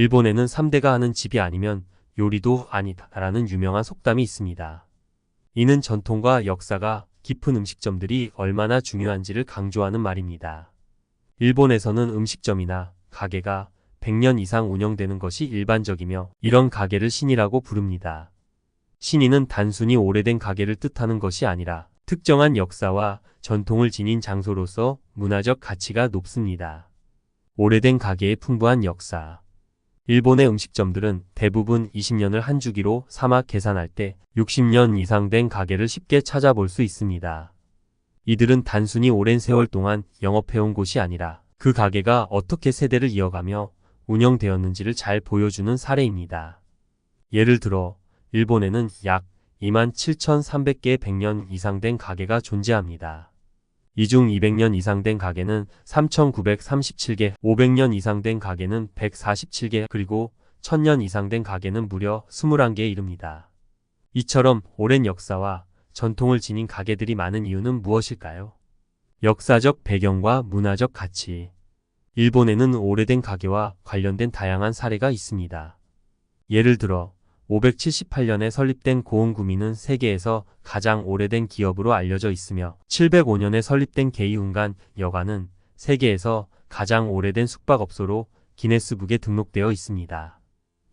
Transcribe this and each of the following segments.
일본에는 3대가 하는 집이 아니면 요리도 아니다라는 유명한 속담이 있습니다. 이는 전통과 역사가 깊은 음식점들이 얼마나 중요한지를 강조하는 말입니다. 일본에서는 음식점이나 가게가 100년 이상 운영되는 것이 일반적이며 이런 가게를 신이라고 부릅니다. 신이는 단순히 오래된 가게를 뜻하는 것이 아니라 특정한 역사와 전통을 지닌 장소로서 문화적 가치가 높습니다. 오래된 가게의 풍부한 역사. 일본의 음식점들은 대부분 20년을 한 주기로 사막 계산할 때 60년 이상 된 가게를 쉽게 찾아볼 수 있습니다. 이들은 단순히 오랜 세월 동안 영업해온 곳이 아니라 그 가게가 어떻게 세대를 이어가며 운영되었는지를 잘 보여주는 사례입니다. 예를 들어 일본에는 약 27,300개의 100년 이상 된 가게가 존재합니다. 이중 200년 이상 된 가게는 3,937개, 500년 이상 된 가게는 147개, 그리고 1000년 이상 된 가게는 무려 21개에 이릅니다. 이처럼 오랜 역사와 전통을 지닌 가게들이 많은 이유는 무엇일까요? 역사적 배경과 문화적 가치. 일본에는 오래된 가게와 관련된 다양한 사례가 있습니다. 예를 들어 578년에 설립된 고흥구미는 세계에서 가장 오래된 기업으로 알려져 있으며 705년에 설립된 게이훈간 여관은 세계에서 가장 오래된 숙박업소로 기네스북에 등록되어 있습니다.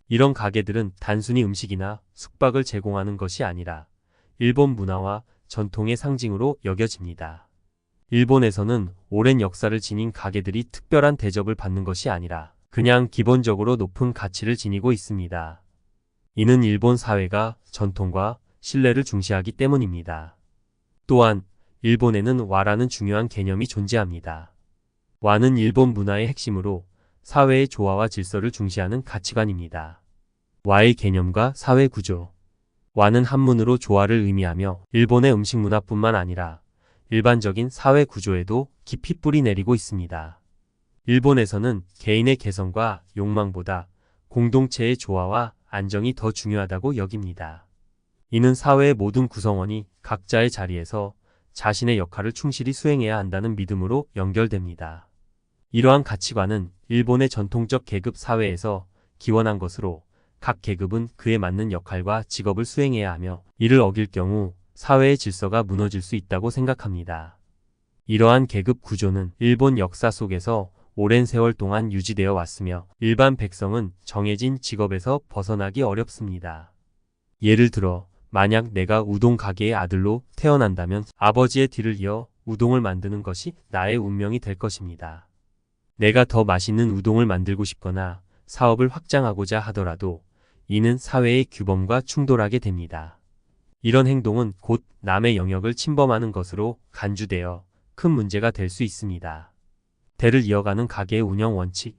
이런 가게들은 단순히 음식이나 숙박을 제공하는 것이 아니라 일본 문화와 전통의 상징으로 여겨집니다. 일본에서는 오랜 역사를 지닌 가게들이 특별한 대접을 받는 것이 아니라 그냥 기본적으로 높은 가치를 지니고 있습니다. 이는 일본 사회가 전통과 신뢰를 중시하기 때문입니다. 또한 일본에는 와라는 중요한 개념이 존재합니다. 와는 일본 문화의 핵심으로 사회의 조화와 질서를 중시하는 가치관입니다. 와의 개념과 사회 구조. 와는 한문으로 조화를 의미하며 일본의 음식 문화뿐만 아니라 일반적인 사회 구조에도 깊이 뿌리 내리고 있습니다. 일본에서는 개인의 개성과 욕망보다 공동체의 조화와 안정이 더 중요하다고 여깁니다. 이는 사회의 모든 구성원이 각자의 자리에서 자신의 역할을 충실히 수행해야 한다는 믿음으로 연결됩니다. 이러한 가치관은 일본의 전통적 계급 사회에서 기원한 것으로 각 계급은 그에 맞는 역할과 직업을 수행해야 하며 이를 어길 경우 사회의 질서가 무너질 수 있다고 생각합니다. 이러한 계급 구조는 일본 역사 속에서 오랜 세월 동안 유지되어 왔으며 일반 백성은 정해진 직업에서 벗어나기 어렵습니다. 예를 들어 만약 내가 우동 가게의 아들로 태어난다면 아버지의 뒤를 이어 우동을 만드는 것이 나의 운명이 될 것입니다. 내가 더 맛있는 우동을 만들고 싶거나 사업을 확장하고자 하더라도 이는 사회의 규범과 충돌하게 됩니다. 이런 행동은 곧 남의 영역을 침범하는 것으로 간주되어 큰 문제가 될 수 있습니다. 대를 이어가는 가게의 운영 원칙.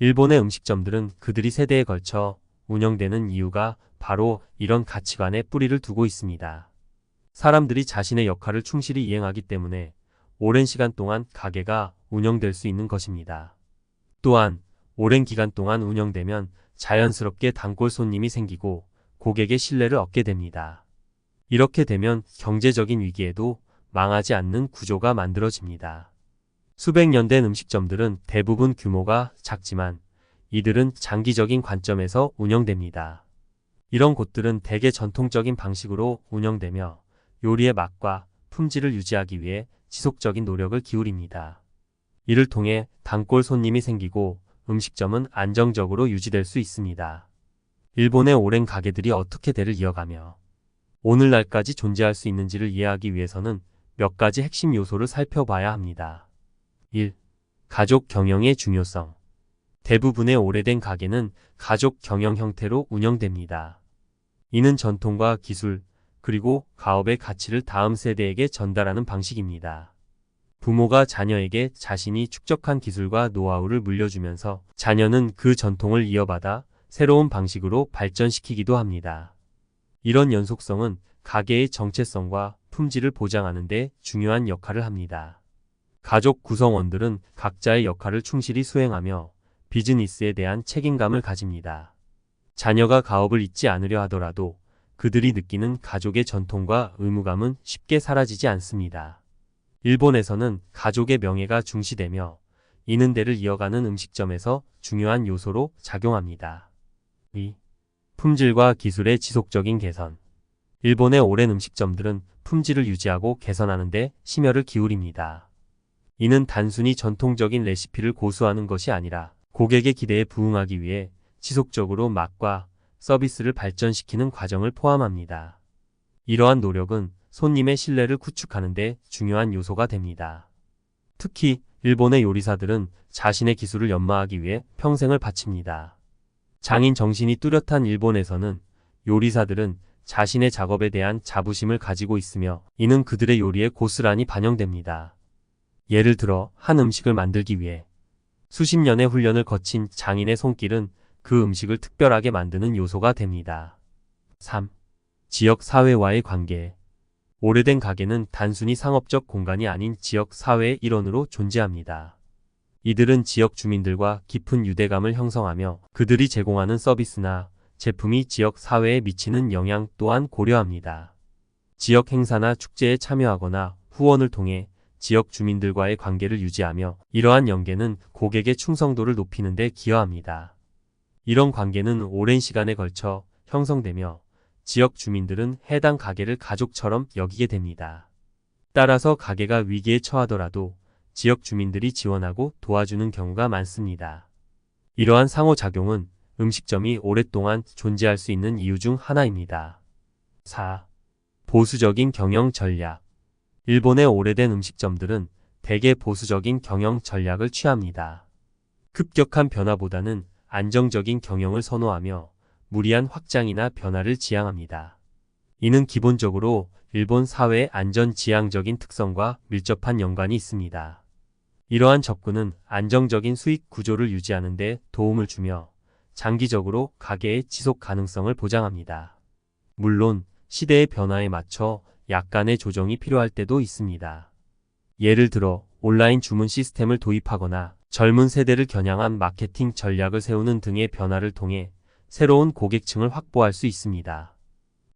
일본의 음식점들은 그들이 세대에 걸쳐 운영되는 이유가 바로 이런 가치관에 뿌리를 두고 있습니다. 사람들이 자신의 역할을 충실히 이행하기 때문에 오랜 시간 동안 가게가 운영될 수 있는 것입니다. 또한 오랜 기간 동안 운영되면 자연스럽게 단골 손님이 생기고 고객의 신뢰를 얻게 됩니다. 이렇게 되면 경제적인 위기에도 망하지 않는 구조가 만들어집니다. 수백 년 된 음식점들은 대부분 규모가 작지만 이들은 장기적인 관점에서 운영됩니다. 이런 곳들은 대개 전통적인 방식으로 운영되며 요리의 맛과 품질을 유지하기 위해 지속적인 노력을 기울입니다. 이를 통해 단골 손님이 생기고 음식점은 안정적으로 유지될 수 있습니다. 일본의 오랜 가게들이 어떻게 대를 이어가며 오늘날까지 존재할 수 있는지를 이해하기 위해서는 몇 가지 핵심 요소를 살펴봐야 합니다. 1. 가족 경영의 중요성. 대부분의 오래된 가게는 가족 경영 형태로 운영됩니다. 이는 전통과 기술, 그리고 가업의 가치를 다음 세대에게 전달하는 방식입니다. 부모가 자녀에게 자신이 축적한 기술과 노하우를 물려주면서 자녀는 그 전통을 이어받아 새로운 방식으로 발전시키기도 합니다. 이런 연속성은 가게의 정체성과 품질을 보장하는 데 중요한 역할을 합니다. 가족 구성원들은 각자의 역할을 충실히 수행하며 비즈니스에 대한 책임감을 가집니다. 자녀가 가업을 잊지 않으려 하더라도 그들이 느끼는 가족의 전통과 의무감은 쉽게 사라지지 않습니다. 일본에서는 가족의 명예가 중시되며 이는 대를 이어가는 음식점에서 중요한 요소로 작용합니다. 2. 품질과 기술의 지속적인 개선. 일본의 오랜 음식점들은 품질을 유지하고 개선하는 데 심혈을 기울입니다. 이는 단순히 전통적인 레시피를 고수하는 것이 아니라 고객의 기대에 부응하기 위해 지속적으로 맛과 서비스를 발전시키는 과정을 포함합니다. 이러한 노력은 손님의 신뢰를 구축하는 데 중요한 요소가 됩니다. 특히 일본의 요리사들은 자신의 기술을 연마하기 위해 평생을 바칩니다. 장인 정신이 뚜렷한 일본에서는 요리사들은 자신의 작업에 대한 자부심을 가지고 있으며 이는 그들의 요리에 고스란히 반영됩니다. 예를 들어 한 음식을 만들기 위해 수십 년의 훈련을 거친 장인의 손길은 그 음식을 특별하게 만드는 요소가 됩니다. 3. 지역 사회와의 관계. 오래된 가게는 단순히 상업적 공간이 아닌 지역 사회의 일원으로 존재합니다. 이들은 지역 주민들과 깊은 유대감을 형성하며 그들이 제공하는 서비스나 제품이 지역 사회에 미치는 영향 또한 고려합니다. 지역 행사나 축제에 참여하거나 후원을 통해 지역 주민들과의 관계를 유지하며 이러한 연계는 고객의 충성도를 높이는 데 기여합니다. 이런 관계는 오랜 시간에 걸쳐 형성되며 지역 주민들은 해당 가게를 가족처럼 여기게 됩니다. 따라서 가게가 위기에 처하더라도 지역 주민들이 지원하고 도와주는 경우가 많습니다. 이러한 상호작용은 음식점이 오랫동안 존재할 수 있는 이유 중 하나입니다. 4. 보수적인 경영 전략. 일본의 오래된 음식점들은 대개 보수적인 경영 전략을 취합니다. 급격한 변화보다는 안정적인 경영을 선호하며 무리한 확장이나 변화를 지향합니다. 이는 기본적으로 일본 사회의 안전 지향적인 특성과 밀접한 연관이 있습니다. 이러한 접근은 안정적인 수익 구조를 유지하는 데 도움을 주며 장기적으로 가게의 지속 가능성을 보장합니다. 물론 시대의 변화에 맞춰 약간의 조정이 필요할 때도 있습니다. 예를 들어 온라인 주문 시스템을 도입하거나 젊은 세대를 겨냥한 마케팅 전략을 세우는 등의 변화를 통해 새로운 고객층을 확보할 수 있습니다.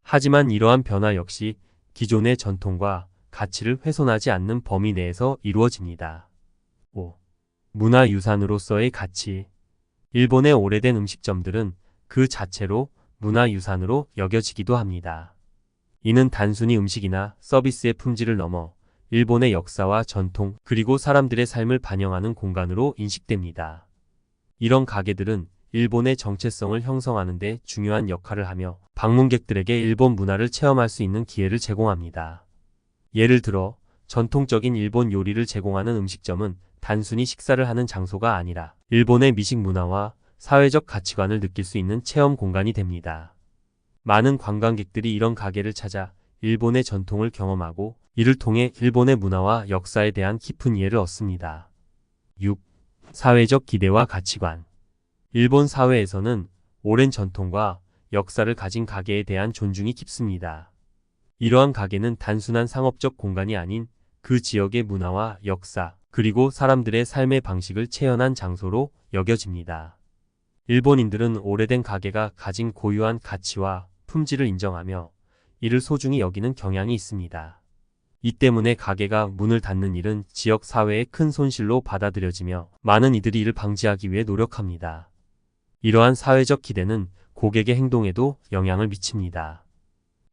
하지만 이러한 변화 역시 기존의 전통과 가치를 훼손하지 않는 범위 내에서 이루어집니다. 5. 문화유산으로서의 가치. 일본의 오래된 음식점들은 그 자체로 문화유산으로 여겨지기도 합니다. 이는 단순히 음식이나 서비스의 품질을 넘어 일본의 역사와 전통 그리고 사람들의 삶을 반영하는 공간으로 인식됩니다. 이런 가게들은 일본의 정체성을 형성하는 데 중요한 역할을 하며 방문객들에게 일본 문화를 체험할 수 있는 기회를 제공합니다. 예를 들어 전통적인 일본 요리를 제공하는 음식점은 단순히 식사를 하는 장소가 아니라 일본의 미식 문화와 사회적 가치관을 느낄 수 있는 체험 공간이 됩니다. 많은 관광객들이 이런 가게를 찾아 일본의 전통을 경험하고 이를 통해 일본의 문화와 역사에 대한 깊은 이해를 얻습니다. 6. 사회적 기대와 가치관 일본 사회에서는 오랜 전통과 역사를 가진 가게에 대한 존중이 깊습니다. 이러한 가게는 단순한 상업적 공간이 아닌 그 지역의 문화와 역사, 그리고 사람들의 삶의 방식을 체현한 장소로 여겨집니다. 일본인들은 오래된 가게가 가진 고유한 가치와 품질을 인정하며 이를 소중히 여기는 경향이 있습니다. 이 때문에 가게가 문을 닫는 일은 지역 사회의 큰 손실로 받아들여지며 많은 이들이 이를 방지하기 위해 노력합니다. 이러한 사회적 기대는 고객의 행동에도 영향을 미칩니다.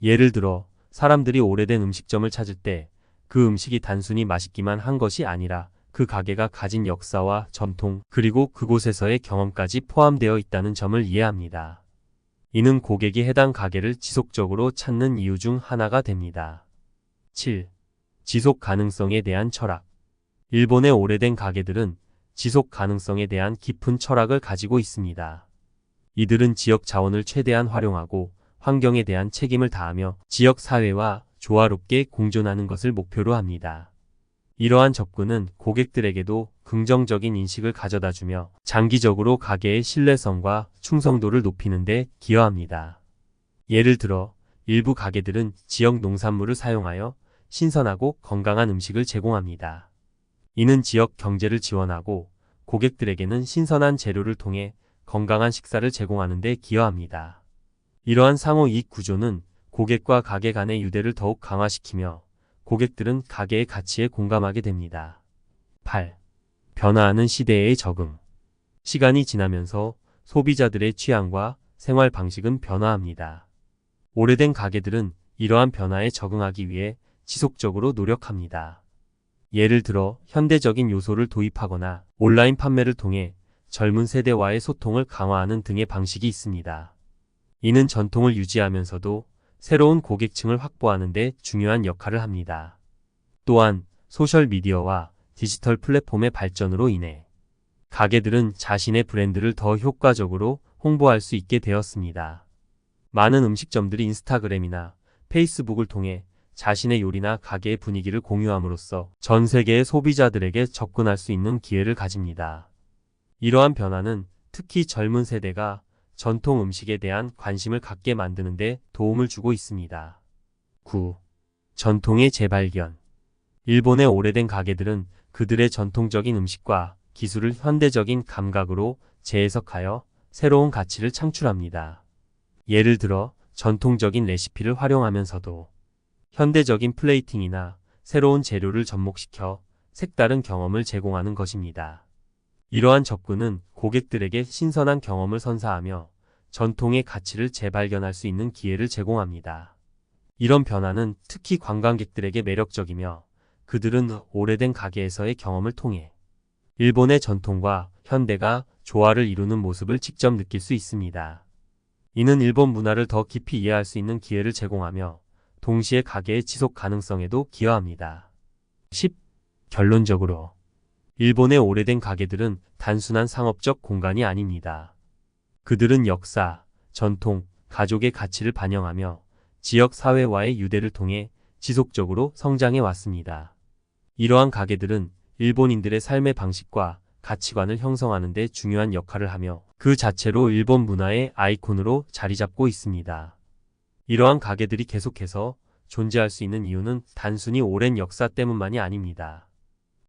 예를 들어 사람들이 오래된 음식점을 찾을 때 그 음식이 단순히 맛있기만 한 것이 아니라 그 가게가 가진 역사와 전통 그리고 그곳에서의 경험까지 포함되어 있다는 점을 이해합니다. 이는 고객이 해당 가게를 지속적으로 찾는 이유 중 하나가 됩니다. 7. 지속 가능성에 대한 철학. 일본의 오래된 가게들은 지속 가능성에 대한 깊은 철학을 가지고 있습니다. 이들은 지역 자원을 최대한 활용하고 환경에 대한 책임을 다하며 지역 사회와 조화롭게 공존하는 것을 목표로 합니다. 이러한 접근은 고객들에게도 긍정적인 인식을 가져다 주며 장기적으로 가게의 신뢰성과 충성도를 높이는 데 기여합니다. 예를 들어 일부 가게들은 지역 농산물을 사용하여 신선하고 건강한 음식을 제공합니다. 이는 지역 경제를 지원하고 고객들에게는 신선한 재료를 통해 건강한 식사를 제공하는 데 기여합니다. 이러한 상호 이익 구조는 고객과 가게 간의 유대를 더욱 강화시키며 고객들은 가게의 가치에 공감하게 됩니다. 8. 변화하는 시대에 적응. 시간이 지나면서 소비자들의 취향과 생활 방식은 변화합니다. 오래된 가게들은 이러한 변화에 적응하기 위해 지속적으로 노력합니다. 예를 들어 현대적인 요소를 도입하거나 온라인 판매를 통해 젊은 세대와의 소통을 강화하는 등의 방식이 있습니다. 이는 전통을 유지하면서도 새로운 고객층을 확보하는 데 중요한 역할을 합니다. 또한 소셜미디어와 디지털 플랫폼의 발전으로 인해 가게들은 자신의 브랜드를 더 효과적으로 홍보할 수 있게 되었습니다. 많은 음식점들이 인스타그램이나 페이스북을 통해 자신의 요리나 가게의 분위기를 공유함으로써 전 세계의 소비자들에게 접근할 수 있는 기회를 가집니다. 이러한 변화는 특히 젊은 세대가 전통 음식에 대한 관심을 갖게 만드는 데 도움을 주고 있습니다. 9. 전통의 재발견. 일본의 오래된 가게들은 그들의 전통적인 음식과 기술을 현대적인 감각으로 재해석하여 새로운 가치를 창출합니다. 예를 들어 전통적인 레시피를 활용하면서도 현대적인 플레이팅이나 새로운 재료를 접목시켜 색다른 경험을 제공하는 것입니다. 이러한 접근은 고객들에게 신선한 경험을 선사하며 전통의 가치를 재발견할 수 있는 기회를 제공합니다. 이런 변화는 특히 관광객들에게 매력적이며 그들은 오래된 가게에서의 경험을 통해 일본의 전통과 현대가 조화를 이루는 모습을 직접 느낄 수 있습니다. 이는 일본 문화를 더 깊이 이해할 수 있는 기회를 제공하며 동시에 가게의 지속 가능성에도 기여합니다. 10. 결론적으로 일본의 오래된 가게들은 단순한 상업적 공간이 아닙니다. 그들은 역사, 전통, 가족의 가치를 반영하며 지역 사회와의 유대를 통해 지속적으로 성장해 왔습니다. 이러한 가게들은 일본인들의 삶의 방식과 가치관을 형성하는 데 중요한 역할을 하며 그 자체로 일본 문화의 아이콘으로 자리 잡고 있습니다. 이러한 가게들이 계속해서 존재할 수 있는 이유는 단순히 오랜 역사 때문만이 아닙니다.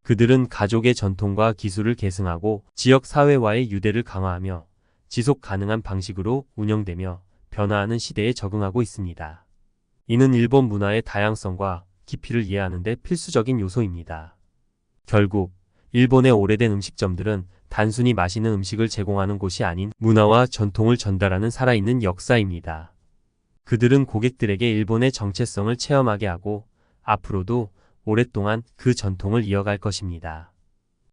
그들은 가족의 전통과 기술을 계승하고 지역 사회와의 유대를 강화하며 지속 가능한 방식으로 운영되며 변화하는 시대에 적응하고 있습니다. 이는 일본 문화의 다양성과 깊이를 이해하는 데 필수적인 요소입니다. 결국 일본의 오래된 음식점들은 단순히 맛있는 음식을 제공하는 곳이 아닌 문화와 전통을 전달하는 살아있는 역사입니다. 그들은 고객들에게 일본의 정체성을 체험하게 하고 앞으로도 오랫동안 그 전통을 이어갈 것입니다.